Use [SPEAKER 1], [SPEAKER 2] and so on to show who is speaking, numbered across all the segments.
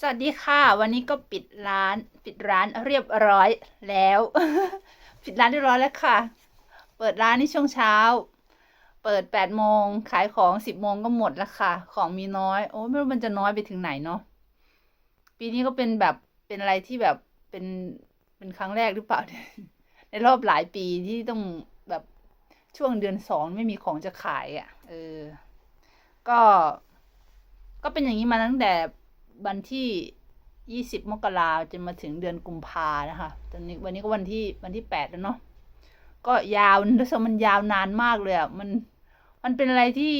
[SPEAKER 1] สวัสดีค่ะ วันนี้ก็ปิดร้าน ปิดร้านเรียบร้อยแล้ว ปิดร้านเรียบร้อยแล้วค่ะ เปิดร้านในช่วงเช้า เปิดแปดโมงขายของสิบโมงก็หมดแล้วค่ะ ของมีน้อย โอ้ไม่รู้มันจะน้อยไปถึงไหนเนาะปีนี้ก็เป็นแบบเป็นอะไรที่แบบเป็นเป็นครั้งแรกหรือเปล่า ในรอบหลายปีที่ต้องแบบช่วงเดือนสองไม่มีของจะขายอะ่ะ เออ ก็ ก็เป็นอย่างนี้มาตั้งแต่ วันที่ยี่สิบมกราจนมาถึงเดือนกุมภานะคะ ตอนนี้วันนี้ก็วันที่วันที่แปดแล้วเนาะ ก็ยาวรู้สึกมันยาวนานมากเลยอะ่ะ มัน มันเป็นอะไรที่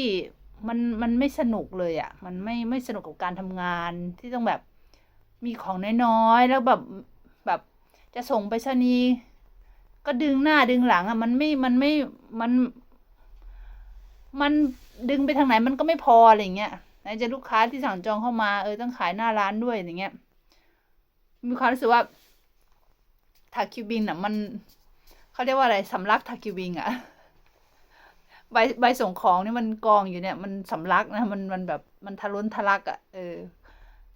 [SPEAKER 1] มันมันไม่สนุกเลยอะ่ะ มันไม่ไม่สนุกกับการทำงานที่ต้องแบบมีของน้อยๆ แล้วแบบแบบจะส่งไปชนีก็ดึงหน้าดึงหลังอะ่ะ มันไม่มันไม่มัน มันดึงไปทางไหนมันก็ไม่พออะไรเงี้ย ไหนจะลูกค้าที่สั่งจองเข้ามาเออต้องขายหน้าร้านด้วยอย่างเงี้ย มีความรู้สึกว่าทาคิวบินอะมันเขาเรียกว่าอะไรสำลักทาคิวบินอะใบใบส่งของนี่มันกองอยู่เนี่ย มันสำลักนะมันมันแบบมันทะล้นทะลักอะเออ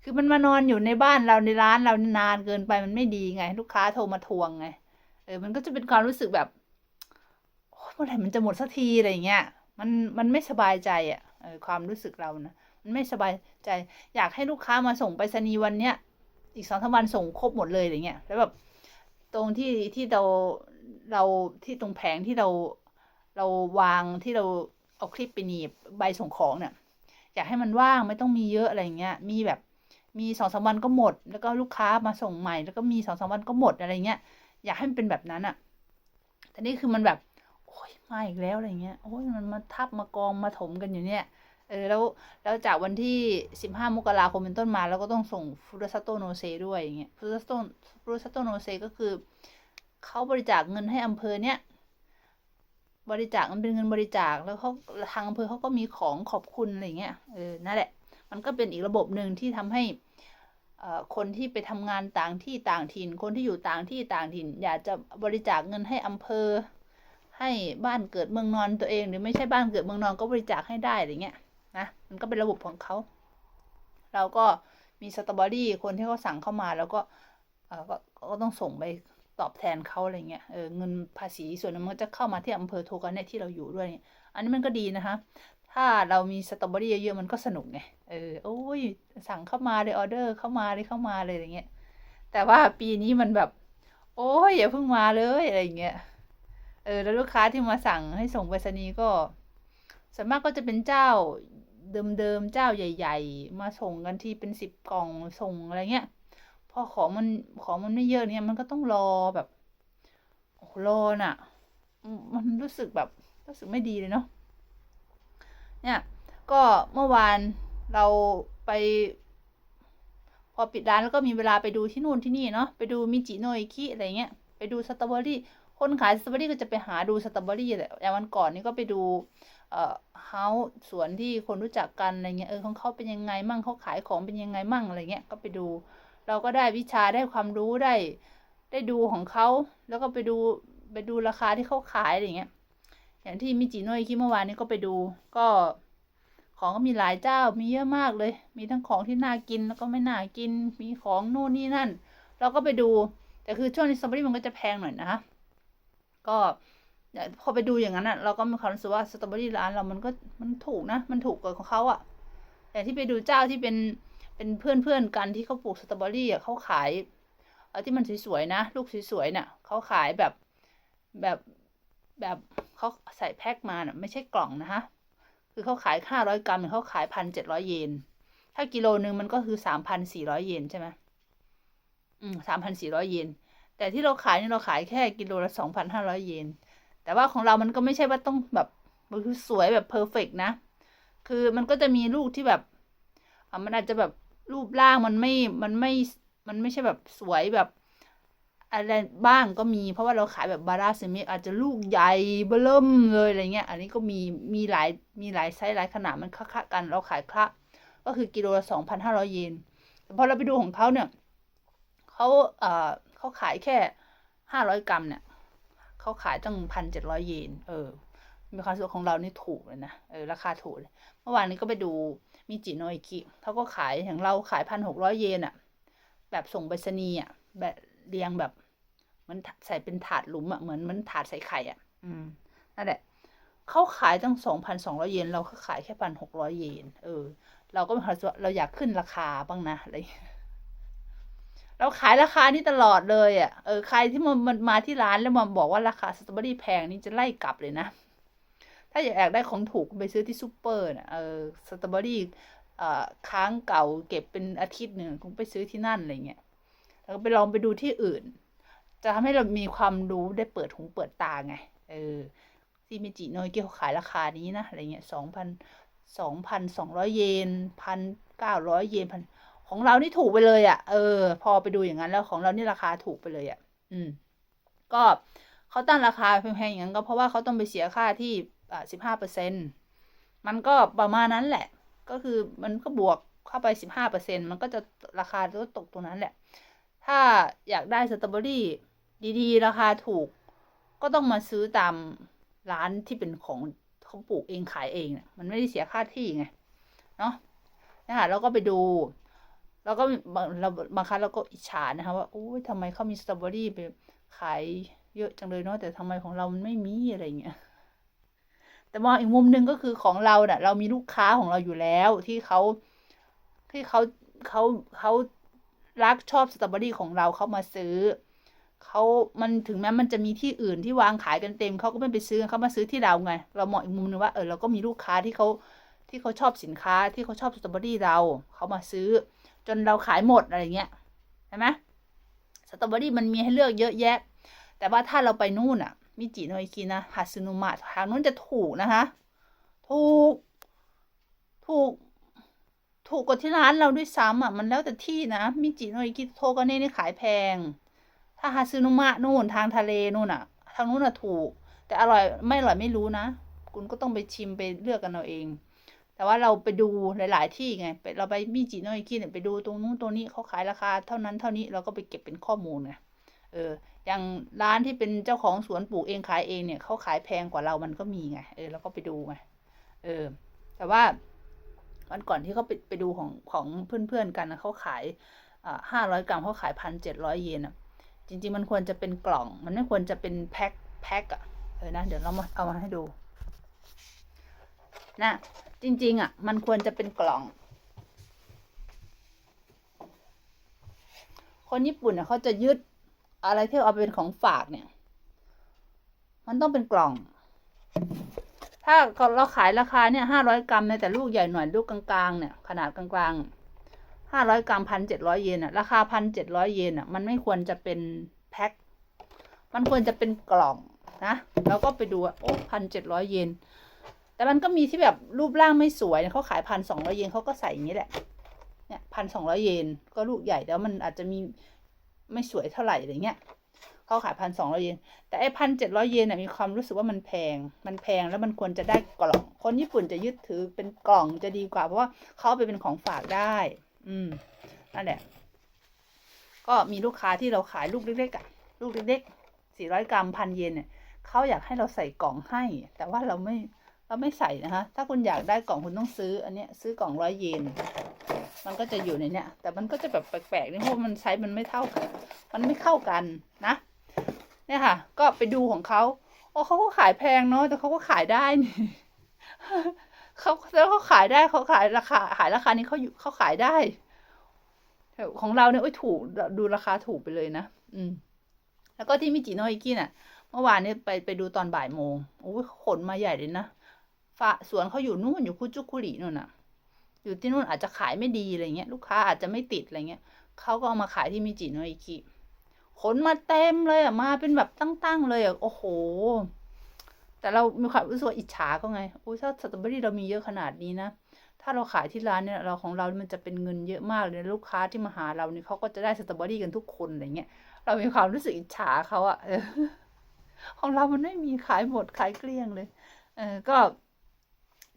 [SPEAKER 1] คือมันมานอนอยู่ในบ้านเราในร้านเรานานเกินไปมันไม่ดีไง ลูกค้าโทรมาทวงไงเออมันก็จะเป็นความรู้สึกแบบโอ้เมื่อไหร่มันจะหมดสักทีอะไรเงี้ยมันมันไม่สบายใจอะเออความรู้สึกเรานะ ไม่สบายใจอยากให้ลูกค้ามาส่งไปรษณีย์วันเนี้ยอีกสองสามวันส่งครบหมดเลยอย่างเงี้ยแล้วแบบตรงที่ที่เราเราที่ตรงแผงที่เราเราวางที่เราเอาคลิปไปหนีบใบส่งของเนี่ยอยากให้มันว่างไม่ต้องมีเยอะอะไรเงี้ยมีแบบมีสองสามวันก็หมด แล้วก็ลูกค้ามาส่งใหม่ แล้วก็มีสองสามวันก็หมดอะไรเงี้ยอยากให้มันเป็นแบบนั้นอะแต่นี่คือมันแบบโอ้ยมาอีกแล้วอะไรเงี้ยโอ้ยมันมาทับมากองมาถมกันอยู่เนี่ย เออแล้วแล้วจากวันที่สิบห้ามกราคมเป็นต้นมา แล้วก็ต้องส่งฟูรซัตโตโนเซด้วยอย่างเงี้ยฟูรซัตโตฟูรซัตโตโนเซก็คือเขาบริจาคเงินให้อำเภอเนี้ยบริจาคมันเป็นเงินบริจาคแล้วเขาทางอำเภอเขาก็มีของขอบคุณอะไรเงี้ยเออนั่นแหละ มันก็เป็นอีกระบบหนึ่งที่ทำให้คนที่ไปทำงานต่างที่ต่างถิ่น คนที่อยู่ต่างที่ต่างถิ่น อยากจะบริจาคเงินให้อำเภอ ให้บ้านเกิดเมืองนอนตัวเอง หรือไม่ใช่บ้านเกิดเมืองนอนก็บริจาคให้ได้อะไรเงี้ย นะ มันก็เป็นระบบของเขา เราก็มีสตรอเบอรี่คนที่เขาสั่งเข้ามาแล้วก็เออก็ก็ต้องส่งไปตอบแทนเขาอะไรเงี้ย เออเงินภาษีส่วนนึงมันก็จะเข้ามาที่อำเภอโทกันเนี่ยที่เราอยู่ด้วยอันนี้มันก็ดีนะคะ ถ้าเรามีสตรอเบอรี่เยอะๆมันก็สนุกไง เออ โอ้ย สั่งเข้ามาเลยออเดอร์เข้ามาเลยเข้ามาเลยอย่างเงี้ย แต่ว่าปีนี้มันแบบ โอ้ยอย่าเพิ่งมาเลยอะไรเงี้ย เออ แล้วลูกค้าที่มาสั่งให้ส่งไปรษณีย์ก็ ส่วนมากก็จะเป็นเจ้าเดิมๆเจ้าใหญ่ ๆ มาส่งกันที่เป็นสิบกล่องส่งอะไรเงี้ย พอของมันของมันไม่เยอะเนี่ยมันก็ต้องรอแบบโอ้รอน่ะ มันรู้สึกแบบรู้สึกไม่ดีเลยเนาะเนี่ยก็เมื่อวานเราไป พอปิดร้านแล้วก็มีเวลาไปดูที่นู่นที่นี่เนาะไปดูมิจิโนอิคิอะไรเงี้ยไปดูสตรอเบอรี่คนขายสตรอเบอรี่ก็จะไปหาดูสตรอเบอรี่แหละอย่างวันก่อนนี่ก็ไปดู เอ่อเฮาสวนที่คนรู้จักกันอะไรเงี้ยเออของเขาเป็นยังไงมั่งเขาขายของเป็นยังไงมั่งอะไรเงี้ยก็ไปดู เราก็ได้วิชาได้ความรู้ได้ ได้ดูของเขาแล้วก็ไปดูไปดูราคาที่เขาขายอะไรเงี้ยอย่างที่มิจิโนอิคิเมื่อวานนี้ก็ไปดูก็ของก็มีหลายเจ้ามีเยอะมากเลย มีทั้งของที่น่ากินแล้วก็ไม่น่ากิน มีของนู่นนี่นั่น เราก็ไปดู แต่คือช่วงนี้สตรอเบอรี่มันก็จะแพงหน่อยนะคะก็ พอไปดูอย่างนั้นอะเราก็มีความรู้สึกว่าสตรอเบอรี่ร้านเรามันก็มันถูกนะ มันถูกกว่าของเขาอะ แต่ที่ไปดูเจ้าที่เป็นเป็นเพื่อนเพื่อนกันที่เขาปลูกสตรอเบอรี่อะเขาขายอที่มันสวยๆนะ ลูกสวยๆน่ะเขาขายแบบแบบแบบเขาใส่แพ็คมาน่ะไม่ใช่กล่องนะคะคือเขาขายห้าร้อยกรัมเขาขายพันเจ็ดร้อยเยนถ้ากิโลนึงมันก็คือสามพันสี่ร้อยเยนใช่ไหมอืมสามพันสี่ร้อยเยนแต่ที่เราขายเนี่ยเราขายแค่กิโลละสองพันห้าร้อยเยน แต่ว่าของเรามันก็ไม่ใช่ว่าต้องแบบคือสวยแบบเพอร์เฟกนะ คือมันก็จะมีลูกที่แบบมันอาจจะแบบรูปร่างมันไม่ มันไม่ มันไม่ใช่แบบสวยแบบอะไรบ้างก็มีเพราะว่าเราขายแบบบาราเซมิอาจจะลูกใหญ่เบิ่มเลยอะไรเงี้ย อันนี้ก็มีมีหลายมีหลายไซส์หลายขนาดมันค่ากันเราขายคละก็คือกิโลละสองพันห้าร้อยเยนแต่พอเราไปดูของเขาเนี่ยเขาเอ่อเขาขายแค่ห้าร้อยกรัมเนี่ย เขาขายตั้งพันเจ็ดร้อยเยน เออ มีความสึกว่าของเรานี่ถูกเลยนะ เออ ราคาถูกเลยเมื่อวานนี้ก็ไปดูมิจิโนอิกิเขาก็ขายอย่างเราขายพันหกร้อยเยนอะแบบส่งไปรษณีย์อะแบบเรียงแบบเหมันใส่เป็นถาดหลุมอะเหมือนมันถาดใส่ไข่อะอืม นั่นแหละเขาขายตั้งสองพันสองร้อยเยน เราก็ขายแค่พันหกร้อยเยน เออ เราก็มีความสึกว่าเราอยากขึ้นราคาบ้างนะอะไรอย่าง เราขายราคานี้ตลอดเลยอะ่ะเออใครที่มันมันมาที่ร้านแล้วมาบอกว่าราคาสตรอเบอรี่แพงนี่จะไล่กลับเลยนะ ถ้าอยากได้ของถูกไปซื้อที่ซูเปอร์นะเออสตรอเบอรี่เอ่อค้างเก่าเก็บเป็นอาทิตย์หนึ่งคงไปซื้อที่นั่นอะไรเงี้ยแล้วก็ไปลองไปดูที่อื่น จะทำให้เรามีความรู้ได้เปิดหูเปิดตาไง เออที่มิจิโนยเกี่ยวขายราคานี้นะอะไรเงี้ยสองพันสองพันสองร้อยเยนพันเก้าร้อยเยนพัน ของเรานี่ถูกไปเลยอะ่ะ เออ พอไปดูอย่างนั้นแล้วของเรานี่ราคาถูกไปเลยอะ่ะ อืม ก็เขาตั้งราคาแพงๆอย่างนั้นก็เพราะว่าเขาต้องไปเสียค่าที่อ่าสิบห้าเปอร์เซ็นมันก็ประมาณนั้นแหละ ก็คือมันก็บวกเข้าไปสิบห้าเปอร์เซ็นมันก็จะราคาก็ตกตรงนั้นแหละ ถ้าอยากได้สตรอเบอรี่ดีๆ ราคาถูก ก็ต้องมาซื้อตามร้านที่เป็นของเขาปลูกเองขายเองเนี่ยมันไม่ได้เสียค่าที่ไง เนาะนะคะเราก็ไปดู แล้วก็บางเราบางครั้งเราก็อิจฉานะคะว่าโอ้ยทำไมเขามีสตรอเบอรี่ไปขายเยอะจังเลยเนาะแต่ทำไมของเรามันไม่มีอะไรเงี้ยแต่มองอีกมุมหนึ่งก็คือของเราเนะ่ะ เรามีลูกค้าของเราอยู่แล้วที่เขาที่เขาเขาเขารักชอบสตรอเบอรี่ของเราเขามาซื้อเขามันถึงแม้มันจะมีที่อื่นที่วางขายกันเต็มเขาก็ไม่ไปซื้อเขามาซื้อที่เราไง เรามองอีกมุมหนึงว่าเออเราก็มีลูกค้าที่เขาที่เขาชอบสินค้าที่เขาชอบสตรอเบอรี่เราเขามาซื้อ จนเราขายหมดอะไรเงี้ยใช่ไหมสตรอเบอรี่มันมีให้เลือกเยอะแยะ แต่ว่าถ้าเราไปนู่นอะมิจิโนอิกินะฮาซึนุมะทางนู้นจะถูกนะคะ ถูก ถูก ถูกกว่าที่ร้านเราด้วยซ้ำอะ มันแล้วแต่ที่นะ มิจิโนอิกิโทกาเน่นี่ขายแพง ถ้าฮาซึนุมะนู่นทางทะเลนู่นอะ ทางนู้นอะถูก แต่อร่อยไม่อร่อยไม่รู้นะ คุณก็ต้องไปชิมไปเลือกกันเอาเอง แต่ว่าเราไปดูหลาย ๆ ที่ไงไปเราไปมิจิโนอิกิเนี่ยไปดูตรงนู้นตรงนี้เขาขายราคาเท่านั้นเท่านี้เราก็ไปเก็บเป็นข้อมูลไงเอออย่างร้านที่เป็นเจ้าของสวนปลูกเองขายเองเนี่ยเขาขายแพงกว่าเรามันก็มีไงเออเราก็ไปดูไงเออ แต่ว่าวันก่อนที่เขาไปไปดูของของเพื่อน ๆ กันนะเขาขายอ่าห้าร้อยกรัมเขาขายพันเจ็ดร้อยเยนอะจริง ๆ มันควรจะเป็นกล่อง มันไม่ควรจะเป็นแพ็คแพ็คอะเออนะเดี๋ยวเรามาเอามาให้ดู นะจริง ๆ อะ มันควรจะเป็นกล่อง คนญี่ปุ่นเนี่ยเขาจะยึดอะไรที่เอาเป็นของฝากเนี่ย มันต้องเป็นกล่อง ถ้าเราขายราคาเนี่ยห้าร้อยกรัมเนี่ยแต่ลูกใหญ่หน่อยลูกกลางๆเนี่ย ขนาดกลางๆห้าร้อยกรัมพันเจ็ดร้อยเยนอะราคาพันเจ็ดร้อยเยนอะมันไม่ควรจะเป็นแพ็ค มันควรจะเป็นกล่องนะเราก็ไปดูโอ้พันเจ็ดร้อยเยน แต่มันก็มีที่แบบรูปร่างไม่สวยเขาขายพันสองร้อยเยนเขาก็ใส่อย่างนี้แหละ เนี่ยพันสองร้อยเยนก็ลูกใหญ่แต่มันอาจจะมีไม่สวยเท่าไหร่อะไรเงี้ยเขาขายพันสองร้อยเยน แต่ไอพันเจ็ดร้อยเยนเนี่ยมีความรู้สึกว่ามันแพง มันแพงแล้วมันควรจะได้กล่อง คนญี่ปุ่นจะยึดถือเป็นกล่องจะดีกว่า เพราะว่าเขาเอาไปเป็นของฝากได้ อืม นั่นแหละ ก็มีลูกค้าที่เราขายลูกเล็กๆอะลูกเล็กๆสี่ร้อยกรัมพันเยนเนี่ยเขาอยากให้เราใส่กล่องให้ แต่ว่าเราไม่ เราไม่ใส่นะคะ ถ้าคุณอยากได้กล่องคุณต้องซื้อ อันเนี้ยซื้อกล่องร้อยเยน มันก็จะอยู่ในเนี้ย แต่มันก็จะแบบแปลกๆนี่เพราะมันไซส์มันไม่เท่ากัน มันไม่เข้ากันนะ เนี่ยค่ะ ก็ไปดูของเขาโอ้เขาก็ขายแพงเนาะ แต่เขาก็ขายได้นี่เขาแล้วเขาขายได้เขาขายราคา ขายราคานี้เขาอยู่เขาขายได้แต่ของเราเนี่ยโอ้ยถูกดูราคาถูกไปเลยนะ อืม แล้วก็ที่มิจิโนอิกิน่ะ เมื่อวานเนี่ยไปไปดูตอนบ่ายโมงโอ้ยขนมาใหญ่เลยนะ ฝาสวนเขาอยู่นู่นอยู่คุจุกุรินู่นน่ะ อยู่ที่นู่นอาจจะขายไม่ดีอะไรเงี้ยลูกค้าอาจจะไม่ติดอะไรเงี้ยเขาก็เอามาขายที่มิจิโนอิกิขนมาเต็มเลยอะมาเป็นแบบตั้งๆเลยอะโอ้โห แต่เรามีความรู้สึกอิจฉาเขาไงโอ้ยถ้าสตรอเบอรี่เรามีเยอะขนาดนี้นะถ้าเราขายที่ร้านเนี่ยเราของเรา มันจะเป็นเงินเยอะมากเลยลูกค้าที่มาหาเราเนี่ยเขาก็จะได้สตรอเบอรี่กันทุกคนอะไรเงี้ยเรามีความรู้สึกอิจฉาเขาอะของเรามันไม่มีขายหมดขายเกลี้ยงเลย เออก็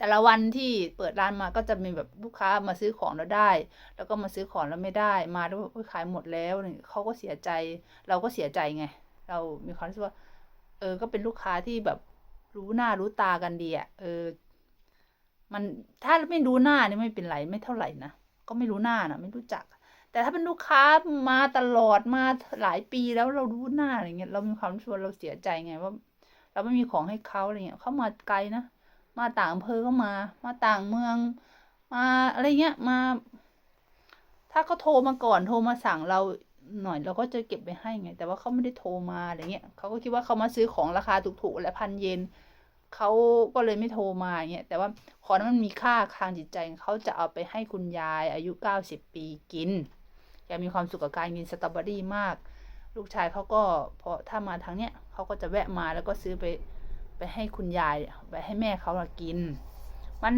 [SPEAKER 1] แต่ละวันที่เปิดร้านมาก็จะมีแบบลูกค้ามาซื้อของเราได้ แล้วก็มาซื้อของแล้วไม่ได้ มาแล้วขายหมดแล้วเนี่ยเขาก็เสียใจ เราก็เสียใจไง เรามีความรู้สึกว่า เออ ก็เป็นลูกค้าที่แบบรู้หน้ารู้ตากันดีอะเออ มันถ้าไม่รู้หน้านี่ไม่เป็นไรไม่เท่าไหร่นะ ก็ไม่รู้หน้านะไม่รู้จัก แต่ถ้าเป็นลูกค้ามาตลอดมาหลายปีแล้วเรารู้หน้าอะไรเงี้ย เรามีความรู้สึกว่าเราเสียใจไงว่า เราไม่มีของให้เขาอะไรเงี้ยเขามาไกลนะ มาต่างอำเภอก็มา มาต่างเมือง มาอะไรเงี้ยมา ถ้าเขาโทรมาก่อนโทรมาสั่งเราหน่อยเราก็จะเก็บไปให้ไง แต่ว่าเขาไม่ได้โทรมาอะไรเงี้ยเขาก็คิดว่าเขามาซื้อของราคาถูกๆและพันเยนเขาก็เลยไม่โทรมาอย่างเงี้ยแต่ว่าของนั้นมันมีค่าทางจิตใจเขาจะเอาไปให้คุณยายอายุเก้าสิบปีกินแกมีความสุขกับการกินสตรอเบอรี่มาก ลูกชายเขาก็พอถ้ามาทางเนี้ยเขาก็จะแวะมาแล้วก็ซื้อไป ไปให้คุณยายไปให้แม่เขาละกิน มัน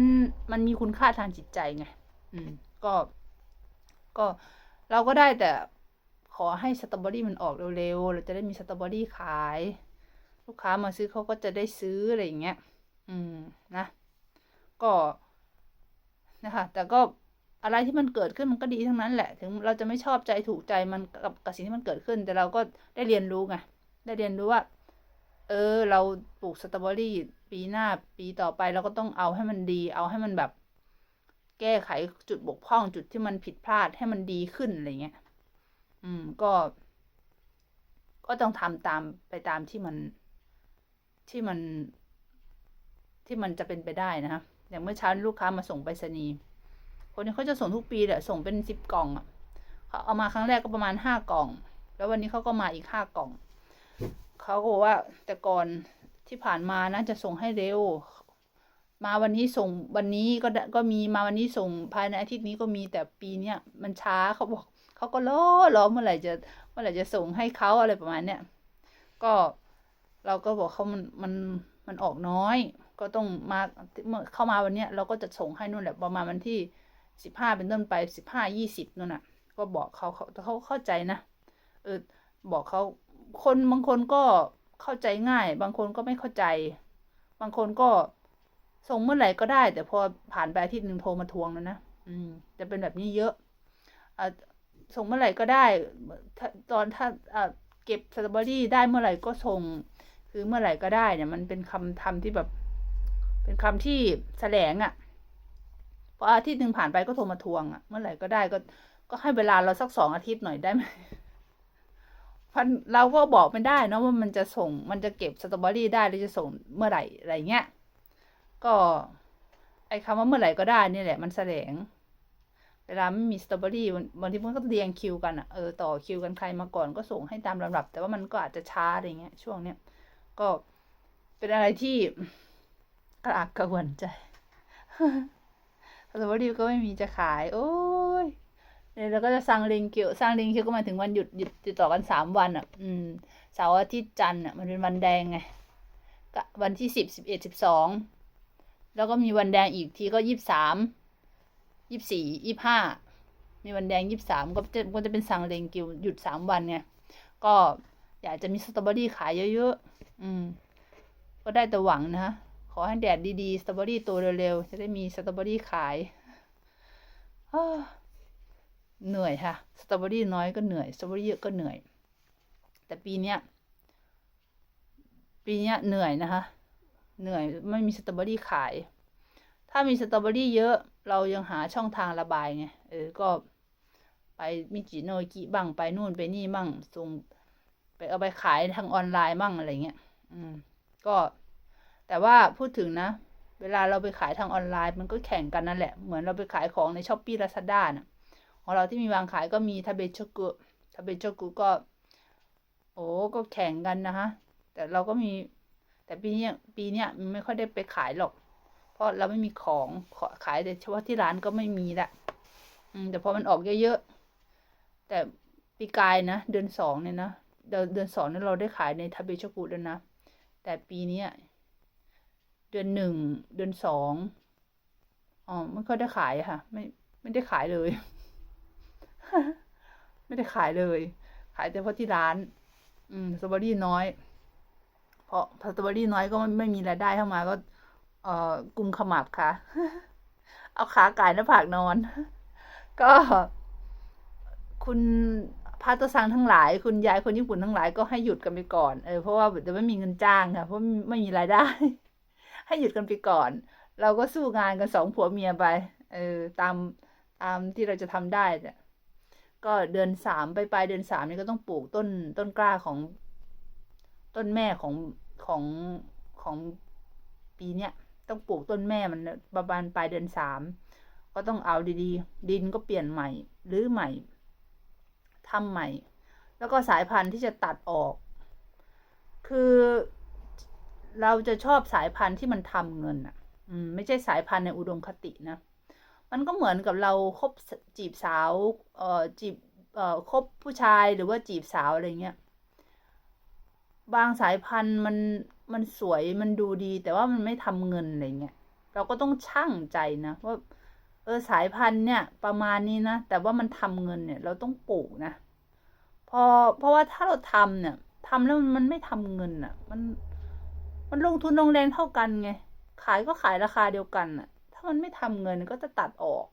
[SPEAKER 1] มันมีคุณค่าทางจิตใจไง อืม ก็ ก็เราก็ได้แต่ขอให้สตรอเบอรี่มันออกเร็วๆ เราจะได้มีสตรอเบอรี่ขาย ลูกค้ามาซื้อเขาก็จะได้ซื้ออะไรอย่างเงี้ย อืม นะ ก็ นะคะ แต่ก็อะไรที่มันเกิดขึ้นมันก็ดีทั้งนั้นแหละ ถึงเราจะไม่ชอบใจถูกใจมันกับกับสิ่งที่มันเกิดขึ้น แต่เราก็ได้เรียนรู้ไง ได้เรียนรู้ว่า เออ เราปลูกสตรอเบอรี่ปีหน้าปีต่อไปเราก็ต้องเอาให้มันดี เอาให้มันแบบ แก้ไขจุดบกพร่องจุดที่มันผิดพลาดให้มันดีขึ้นอะไรเงี้ย อืม ก็ ก็ต้องทำตามไปตามที่มันที่มัน ที่มันจะเป็นไปได้นะคะอย่างเมื่อเช้าลูกค้ามาส่งไปรษณีย์คนนี้เขาจะส่งทุกปีแหละส่งเป็นสิบกล่องอะเขาเอามาครั้งแรกก็ประมาณห้ากล่อง แล้ววันนี้เขาก็มาอีกห้ากล่อง เขาก็บอกว่าแต่ก่อนที่ผ่านมานะจะส่งให้เร็ว มาวันนี้ส่งวันนี้ก็ก็มีมาวันนี้ส่งภายในอาทิตย์นี้ก็มีแต่ปีเนี้ยมันช้าเขาบอกเขาก็รอรอเมื่อไหร่จะเมื่อไหร่จะส่งให้เขาอะไรประมาณเนี้ยก็เราก็บอกเขามันมันมันออกน้อย ก็ต้องมาเมื่อเข้ามาวันเนี้ยเราก็จะส่งให้นู่นแหละประมาณวันที่สิบห้าเป็นต้นไปสิบห้ายี่สิบนู่นน่ะ ก็บอกเขาเขาเขาเข้าใจนะเออบอกเขา คนบางคนก็เข้าใจง่าย บางคนก็ไม่เข้าใจ บางคนก็ส่งเมื่อไหร่ก็ได้ แต่พอผ่านไปอาทิตย์หนึ่งโทรมาทวงแล้วนะอืม จะเป็นแบบนี้เยอะอ่าส่งเมื่อไหร่ก็ได้ตอนถ้าอ่าเก็บสตรอเบอรี่ได้เมื่อไหร่ก็ส่งคือเมื่อไหร่ก็ได้เนี่ย มันเป็นคำทำที่แบบ เป็นคำที่แสลงอะ่ะพออาทิตย์หนึ่งผ่านไปก็โทรมาทวงอะ่ะ เมื่อไหร่ก็ได้ก็ก็ให้เวลาเราสักสองอาทิตย์หน่อยได้ไหม พันเราก็บอกไม่ได้นะว่ามันจะส่งมันจะเก็บสตรอเบอรี่ได้หรือจะส่งเมื่อไหร่อะไรเงี้ย ก็ ไอ้คำว่าเมื่อไหร่ก็ได้นี่แหละมันแสลงเวลาไม่มีสตรอเบอรี่บางทีมันก็เรียงคิวกันอะเออต่อคิวกันใครมาก่อนก็ส่งให้ตามลำดับ แต่ว่ามันก็อาจจะช้าอะไรเงี้ยช่วงเนี้ยก็เป็นอะไรที่กระอักกระวนใจสตรอเบอรี่ก็ไม่มีจะขาย โอ้ เราก็จะสั่งลิงคิวสั่งลิงคิวก็หมายถึงวันหยุดหยุดติดต่อกันสามวันอะ อืมเสาร์อาทิตย์จันทร์อะมันเป็นวันแดงไงวันที่สิบสิบเอ็ดสิบสองแล้วก็มีวันแดงอีกทีก็ยี่สิบสามยี่สิบสี่ยี่สิบห้ามีวันแดงยี่สิบสามก็จะก็จะเป็นสั่งลิงคิวหยุดสามวันไงก็อยากจะมีสตรอเบอรี่ขายเยอะๆอืม ก็ได้แต่หวังนะขอให้แดดดีๆสตรอเบอรี่โตเร็วๆจะได้มีสตรอเบอรี่ขายอ้า เหนื่อยค่ะ สตรอเบอรี่น้อยก็เหนื่อย สตรอเบอรี่เยอะก็เหนื่อย แต่ปีเนี้ย ปีเนี้ยเหนื่อยนะคะ เหนื่อยไม่มีสตรอเบอรี่ขาย ถ้ามีสตรอเบอรี่เยอะ เรายังหาช่องทางระบายไง เออ ก็ไปมิจิโนกิบ้าง ไปนู่นไปนี่บ้าง ส่งไปเอาไปขายทางออนไลน์บ้างอะไรเงี้ย อืม ก็ แต่ว่าพูดถึงนะ เวลาเราไปขายทางออนไลน์มันก็แข่งกันนั่นแหละ เหมือนเราไปขายของในช้อปปี้ลาซาด้าน่ะ ของเราที่มีวางขายก็มีทาเบชกุทาเบชกุก็ โอ้ก็แข่งกันนะฮะ แต่เราก็มี แต่ปีนี้ปีเนี้ยมันไม่ค่อยได้ไปขายหรอก เพราะเราไม่มีของขอขายแต่เฉพาะที่ร้านก็ไม่มีละอืมแต่พอมันออกเยอะๆ แต่ปีกายนะเดือนสองเนี่ยนะเดือนสองเนี่ยเราได้ขายในทาเบชกุแล้วนะ แต่ปีนี้เดือนหนึ่งเดือนสองอ๋อไม่ค่อยได้ขายค่ะ ไม่ไม่ได้ขายเลย ไม่ได้ขายเลย ขายแต่เพราะที่ร้าน อืมสตรอเบอรี่น้อย เพราะสตรอเบอรี่น้อยก็ไม่มีรายได้เข้ามาก็เอ่อกุมขมับค่ะ เอาขาไก่หน้าผากนอน ก็คุณพาตซังทั้งหลาย คุณยายคนญี่ปุ่นทั้งหลายก็ให้หยุดกันไปก่อนเออเพราะว่าเดี๋ยวไม่มีเงินจ้างค่ะเพราะไม่มีรายได้ ให้หยุดกันไปก่อน เราก็สู้งานกันสองผัวเมียไป เออตามตามที่เราจะทำได้เนี่ย ก็เดือนสามไปปลายเดือนสามนี่ก็ต้องปลูกต้นต้นกล้าของต้นแม่ของของของปีเนี้ยต้องปลูกต้นแม่มันประมาณปลายเดือนสามก็ต้องเอาดีๆ ดินก็เปลี่ยนใหม่หรือใหม่ทำใหม่ แล้วก็สายพันธุ์ที่จะตัดออก คือเราจะชอบสายพันธุ์ที่มันทำเงินอะ อืมไม่ใช่สายพันธุ์ในอุดมคตินะ มันก็เหมือนกับเราคบจีบสาว เอ่อจีบ เอ่อคบผู้ชายหรือว่าจีบสาวอะไรเงี้ย บางสายพันธุ์มันมันสวยมันดูดี แต่ว่ามันไม่ทำเงินอะไรเงี้ยเราก็ต้องชั่งใจนะว่าเออสายพันธุ์เนี่ย ประมาณนี้นะแต่ว่ามันทำเงินเนี่ย เราต้องปลูกนะพอเพราะว่าถ้าเราทำเนี่ยทำแล้วมันไม่ทำเงินอะ มันมันลงทุนลงแรงเท่ากันไง ขายก็ขายราคาเดียวกันอะ มันไม่ทำเงินก็จะตัดออก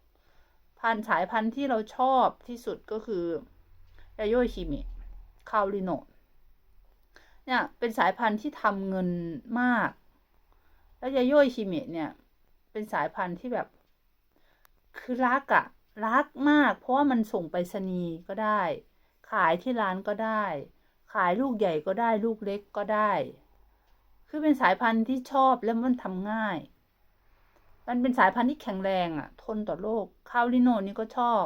[SPEAKER 1] พันสายพันธุ์ที่เราชอบที่สุดก็คือยาโยชิมิคาวริโนเนี่ยเป็นสายพันธุ์ที่ทำเงินมาก แล้วยาโยชิมิเนี่ย เป็นสายพันธุ์ที่แบบ คือรักอะรักมาก เพราะว่ามันส่งไปรษณีก็ได้ ขายที่ร้านก็ได้ ขายลูกใหญ่ก็ได้ ลูกเล็กก็ได้ คือเป็นสายพันธุ์ที่ชอบแล้วมันทำง่าย มันเป็นสายพันธุ์ที่แข็งแรงอะทนต่อโรคคาวลิโนนี่ก็ชอบ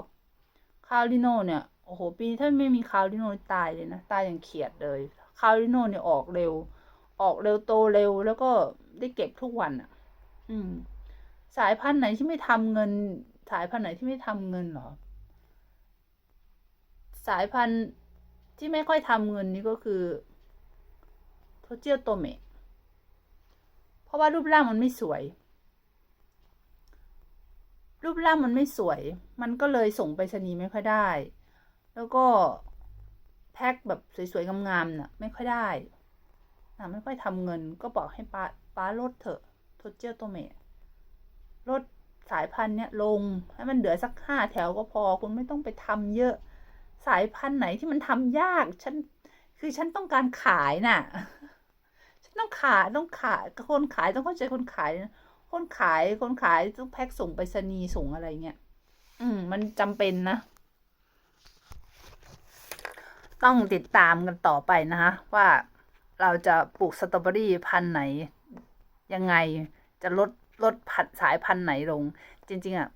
[SPEAKER 1] คาวลิโนเนี่ยโอ้โหปีนี้ถ้าไม่มีคาวลิโนตายเลยนะตายอย่างเขียดเลยคาวลิโนเนี่ยออกเร็ว ออกเร็วโตเร็วแล้วก็ได้เก็บทุกวันอะอืม สายพันธุ์ไหนที่ไม่ทำเงิน สายพันธุ์ไหนที่ไม่ทำเงินหรอ สายพันธุ์ที่ไม่ค่อยทำเงินนี่ก็คือโทเจียวโตเมะเพราะว่ารูปร่างมันไม่สวย รูปร่างมันไม่สวย มันก็เลยส่งไปรษณีไม่ค่อยได้ แล้วก็แพ็คแบบสวยๆงามๆน่ะ ไม่ค่อยได้นะไม่ค่อยทำเงิน ก็บอกให้ป้าป้าลดเถอะโทเจียวโตเมะลดสายพันธุ์เนี้ยลงให้มันเหลือสักห้าแถวก็พอคุณไม่ต้องไปทำเยอะ สายพันธุ์ไหนที่มันทำยากฉันคือฉันต้องการขายน่ะ ฉันต้องขายต้องขายคนขายต้องเข้าใจคนขายนะ คนขายคนขายต้องแพ็คส่งไปรษณีย์ส่งอะไรเงี้ยอืม มันจำเป็นนะ ต้องติดตามกันต่อไปนะคะว่าเราจะปลูกสตรอเบอรี่พันธุ์ไหน ยังไงจะลดลดผัดสายพันธุ์ไหนลง จริง ๆ อะ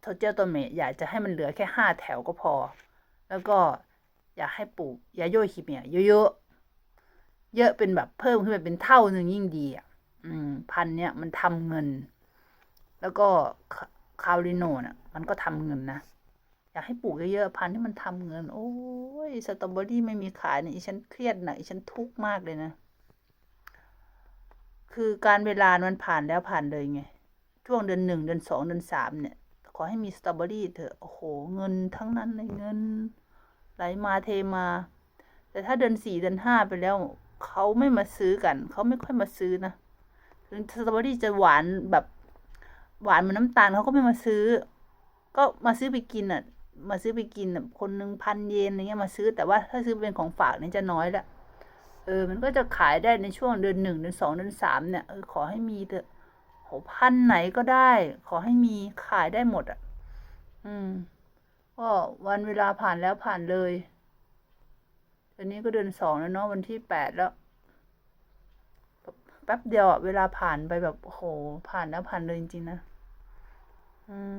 [SPEAKER 1] โทเจียวเมอยากจะให้มันเหลือแค่ห้าแถวก็พอ แล้วก็อยากให้ปลูกยาโยฮิเมะเยอะๆเยอะเป็นแบบเพิ่มขึ้นไปเป็นเท่าหนึ่งยิ่งดีอะ พันเนี้ยมันทำเงิน แล้วก็คาริโนน่ะ มันก็ทำเงินนะอยากให้ปลูกเยอะๆพันที่มันทำเงิน โอ้ยสตรอเบอรี่ไม่มีขายเนี่ยอีฉันเครียดหนักอีฉันทุกข์มากเลยนะ คือการเวลามันผ่านแล้วผ่านเลยไงช่วงเดือนหนึ่งเดือนสองเดือนสามเนี่ย ขอให้มีสตรอเบอรี่เถอะโอ้โหเงินทั้งนั้นเลยเงิน ไหลมาเทมา แต่ถ้าเดือนสี่เดือนห้าไปแล้วเขาไม่มาซื้อกัน เขาไม่ค่อยมาซื้อนะ สตรอเบอรี่จะหวานแบบหวานเหมือนน้ำตาลเขาก็ไม่มาซื้อ ก็มาซื้อไปกินอะ มาซื้อไปกินอะคนหนึ่งพันเยนอะไรเงี้ยมาซื้อแต่ว่าถ้าซื้อเป็นของฝากนี่จะน้อยละเออ มันก็จะขายได้ในช่วงเดือนหนึ่งเดือนสองเดือนสามเนี่ยเออขอให้มีเถอะโหพันไหนก็ได้ ขอให้มีขายได้หมดอะ อืมก็วันเวลาผ่านแล้วผ่านเลยตอนนี้ก็เดือนสองแล้วเนาะวันที่แปดแล้ว แป๊บเดียวอะเวลาผ่านไปแบบโหผ่านแล้วผ่านเลยจริงๆนะ อืม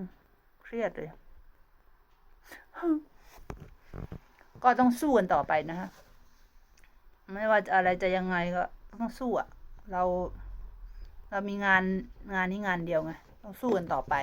[SPEAKER 1] เครียดเลย ก็ต้องสู้กันต่อไปนะฮะ ไม่ว่าจะอะไรจะยังไงก็ต้องสู้อะเรา เรามีงานงานนี้งานเดียวไง ต้องสู้กันต่อไป